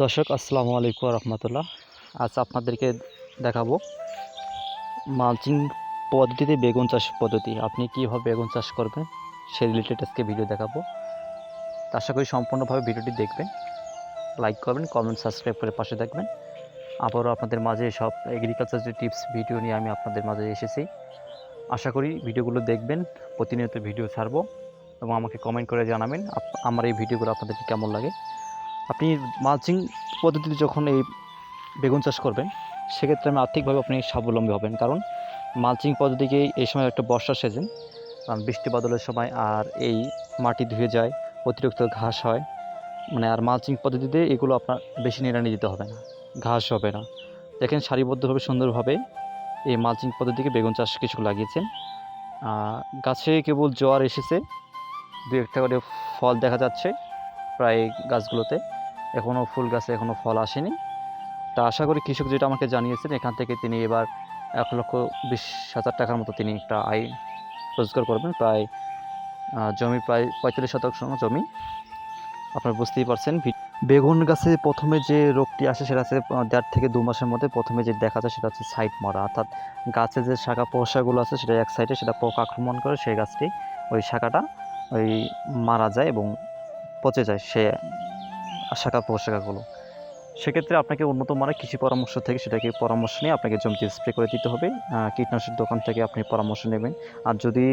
দর্শক, আসসালামু আলাইকুম রহমতুল্লাহ। আজ আপনাদেরকে দেখাবো মালচিং পদ্ধতিতে বেগুন চাষ পদ্ধতি। আপনি কীভাবে বেগুন চাষ করবেন সেই রিলেটেড আজকে ভিডিও দেখাবো। আশা করি সম্পূর্ণভাবে ভিডিওটি দেখবেন লাইক করবেন কমেন্ট সাবস্ক্রাইব করে পাশে থাকবেন। আবারও আপনাদের মাঝে সব এগ্রিকালচার যে টিপস ভিডিও নিয়ে আমি আপনাদের মাঝে এসেছি। আশা করি ভিডিওগুলো দেখবেন, প্রতিনিয়ত ভিডিও ছাড়বো এবং আমাকে কমেন্ট করে জানাবেন আমার এই ভিডিওগুলো আপনাদেরকে কেমন লাগে। আপনি মালচিং পদ্ধতিতে যখন এই বেগুন চাষ করবেন, সেক্ষেত্রে আমি আর্থিকভাবে আপনি স্বাবলম্বী হবেন। কারণ মালচিং পদ্ধতিকে এই সময় একটা বর্ষার সিজন বৃষ্টি বাদলের সময় আর এই মাটি ধুয়ে যায়, অতিরিক্ত ঘাস হয় মানে আর মালচিং পদ্ধতিতে এগুলো আপনার বেশি নিড়ানি দিতে হবে না, ঘাস হবে না। দেখেন সারিবদ্ধভাবে, সুন্দরভাবে এই মালচিং পদ্ধতিকে বেগুন চাষ কিছু লাগিয়েছেন। গাছে কেবল জোয়ার এসেছে দু একটা করে ফল দেখা যাচ্ছে। প্রায় গাছগুলোতে। এখনও ফুল গাছে এখনও ফল আসেনি। তা আশা করি কৃষক যেটা আমাকে জানিয়েছেন, এখান থেকে তিনি এবার এক লক্ষ বিশ হাজার টাকার মতো তিনি একটা আয় রোজগার করবেন। প্রায় জমি প্রায় পঁয়তাল্লিশ শতাংশ জমি। আপনারা বুঝতেই পারছেন বেগুন গাছে প্রথমে যে রোগটি আসে সেটা হচ্ছে দেড় থেকে দু মাসের মধ্যে প্রথমে যে দেখা যায় সেটা হচ্ছে সাইড মরা। অর্থাৎ গাছে যে শাখা পোষাগুলো আছে সেটা এক সাইডে সেটা পোকা আক্রমণ করে সেই গাছটি ওই শাখাটা ওই মারা যায় এবং পচে যায়, সে শাখা পোশাকাগুলো সেক্ষেত্রে আপনাকে উন্নত মানের কৃষি পরামর্শ থেকে সেটাকে পরামর্শ নিয়ে আপনাকে জমিতে স্প্রে করে দিতে হবে। কীটনাশক দোকান থেকে আপনি পরামর্শ নেবেন। আর যদি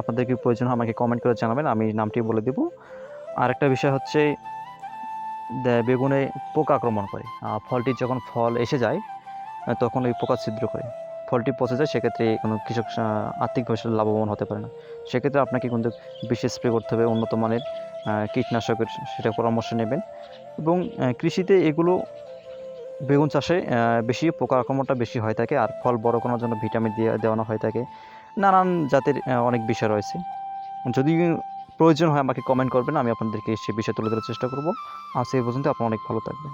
আপনাদের কি প্রয়োজন হয়, আমাকে কমেন্ট করে জানাবেন, আমি নামটি বলে দেব। আর একটা বিষয় হচ্ছে বেগুনে পোকা আক্রমণ করে। ফলটি যখন ফল এসে যায় তখন ওই পোকা ছিদ্র করে। ফলটি পচে যায় সেক্ষেত্রে কোনো কৃষক আর্থিকভাবে লাভবান হতে পারে না। সেক্ষেত্রে আপনাকে কিন্তু বেশি স্প্রে করতে হবে, উন্নত মানের কীটনাশকের সেটা পরামর্শ নেবেন। এবং কৃষিতে এগুলো বেগুন চাষে বেশি পোকা আক্রমণটা বেশি হয়ে থাকে আর ফল বড় করার জন্য ভিটামিন দিয়ে দেওয়ানো হয়ে থাকে। নানান জাতের অনেক বিষয় রয়েছে। যদি প্রয়োজন হয় আমাকে কমেন্ট করবেন, আমি আপনাদেরকে সে বিষয় তুলে ধরার চেষ্টা করব। আজ এই পর্যন্ত আপনারা অনেক ভালো থাকবেন।